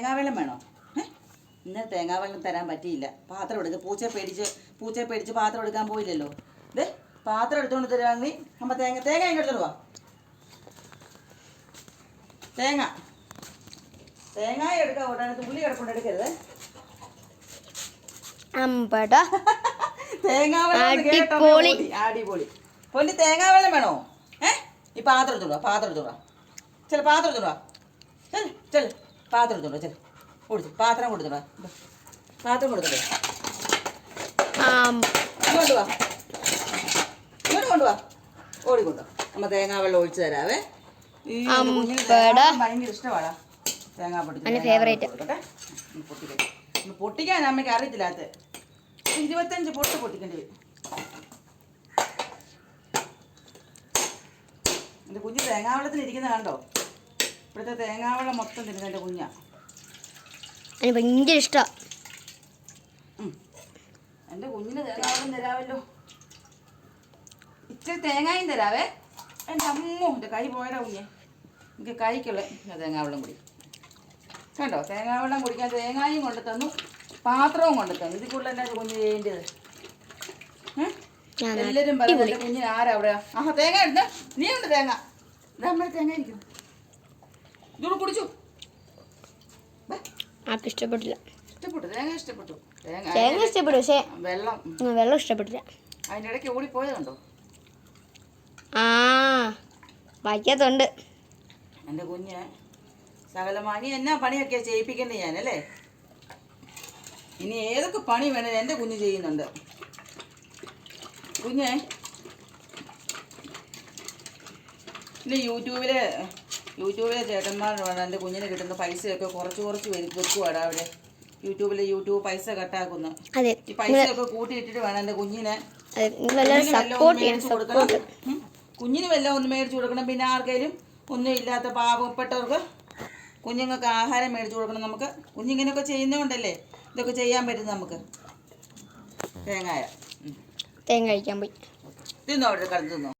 തേങ്ങാവെള്ളം വേണോ? ഏഹ് ഇന്ന് തേങ്ങാവെള്ളം തരാൻ പറ്റിയില്ല. പാത്രം എടുക്കുക പൂച്ചയെ പേടിച്ച് പൂച്ചയെ പേടിച്ച് പാത്രം എടുക്കാൻ പോയില്ലല്ലോ. ദേ പാത്രം എടുത്തുകൊണ്ട് തരാമെങ്കിൽ നമ്മൾ തേങ്ങ തേങ്ങ ഇങ്ങോട്ട് വാ തേങ്ങ. തേങ്ങ എടുക്കാൻ ഉടനെ തുള്ളി കിടക്കൊണ്ട് എടുക്കരുത്. തേങ്ങാവെള്ളം അടിപൊളി. പൊന്നി തേങ്ങാവെള്ളം വേണോ? ഏ? ഈ പാത്രം എടുത്തോളൂ പാത്രം എടുത്തോളൂ ചെല പാത്രം എടുത്തോളൂ ചെൽ ചെൽ പാത്രം എടുത്തോളൂ ചെറു കൊടുത്തു പാത്രം കൊടുത്തോളൂ പാത്രം കൊടുത്തോളൂ ഇങ്ങോട്ട് വാ. ഇങ്ങോട്ട് കൊണ്ടുവാ ഓടിക്കൊണ്ടോ അമ്മ തേങ്ങാവെള്ളം ഒഴിച്ചു തരാവേ. ഈ ഭയങ്കര ഇഷ്ടമാടാ തേങ്ങാ. പൊട്ടിക്കാൻ പൊട്ടിക്കാൻ അമ്മയ്ക്ക് അറിയത്തില്ലാത്ത ഇരുപത്തഞ്ച് പൊട്ട് പൊട്ടിക്കേണ്ടി വരും. എന്റെ കുഞ്ഞ് തേങ്ങാവെള്ളത്തിന് ഇരിക്കുന്ന കണ്ടോ? ഇവിടുത്തെ തേങ്ങാവെള്ളം മൊത്തം തിന്നുന്നത് എന്റെ കുഞ്ഞാ. എനിക്ക് ഭയങ്കര ഇഷ്ടമാണ്. എന്റെ കുഞ്ഞിന് തേങ്ങാവെള്ളം തരാമല്ലോ. ഇച്ചിരി തേങ്ങായും തരാവേ. എന്റെ അമ്മോ എന്റെ കൈ പോയടാ കുഞ്ഞെ. എനിക്ക് കൈക്കുള്ള തേങ്ങാവെള്ളം കുടി. കണ്ടോ? തേങ്ങാവെള്ളം കുടിക്കാൻ തേങ്ങായും കൊണ്ടു തന്നു പാത്രവും കൊണ്ടു തന്നു. ഇതിൽ കൂടുതൽ എന്നാ കുഞ്ഞ് ചെയ്യേണ്ടത്? എല്ലാവരും പറയുന്നത് എന്റെ കുഞ്ഞിന് ആരാ അവിടെ? ആഹാ തേങ്ങ എടുത്ത നീ ഉണ്ട് തേങ്ങ. നമ്മുടെ തേങ്ങ ഇരിക്കുന്നു. ഇതോട് കുടിച്ചു. ആർക്ക് ഇഷ്ടപ്പെട്ടില്ല. ഇഷ്ടപ്പെട്ടു. തേങ്ങ ഇഷ്ടപ്പെട്ടു. തേങ്ങ ഇഷ്ടപ്പെട്ടു പക്ഷേ വെള്ളം. വെള്ളം ഇഷ്ടപ്പെട്ടില്ല. അതിന്റെ ഇടയ്ക്ക് ഓടിപ്പോയത് കണ്ടോ? ആ വായിക്കാത്തുണ്ട് എന്റെ കുഞ്ഞ് സകലമാനി എന്നാ പണിയൊക്കെ ഞാൻ ഞാനല്ലേ ഇനി ഏതൊക്കെ പണി വേണേലും എന്റെ കുഞ്ഞ് ചെയ്യുന്നുണ്ട്. കുഞ്ഞേ യൂട്യൂബിൽ യൂട്യൂബിലെ ചേട്ടന്മാർ വേണം എന്റെ കുഞ്ഞിന് കിട്ടുന്ന പൈസയൊക്കെ കുറച്ച് കുറച്ച് വെക്കുവാടാ അവിടെ. യൂട്യൂബിൽ യൂട്യൂബ് പൈസ കട്ടാക്കുന്നു. ഈ പൈസയൊക്കെ കൂട്ടിയിട്ടിട്ട് വേണം എന്റെ കുഞ്ഞിനെ. കുഞ്ഞിന് വല്ലതും ഒന്ന് മേടിച്ച് കൊടുക്കണം. പിന്നെ ആർക്കെങ്കിലും ഒന്നും ഇല്ലാത്ത പാവപ്പെട്ടവർക്ക് കുഞ്ഞുങ്ങൾക്ക് ആഹാരം മേടിച്ചു കൊടുക്കണം നമുക്ക്. കുഞ്ഞിങ്ങനെയൊക്കെ ചെയ്യുന്നതുകൊണ്ടല്ലേ ഇതൊക്കെ ചെയ്യാൻ പറ്റുന്നത് നമുക്ക്. തേങ്ങായ. തേങ്ങ കഴിക്കാൻ പോയി. തിന്നോ അവിടെ കടന്നു തിന്നോ.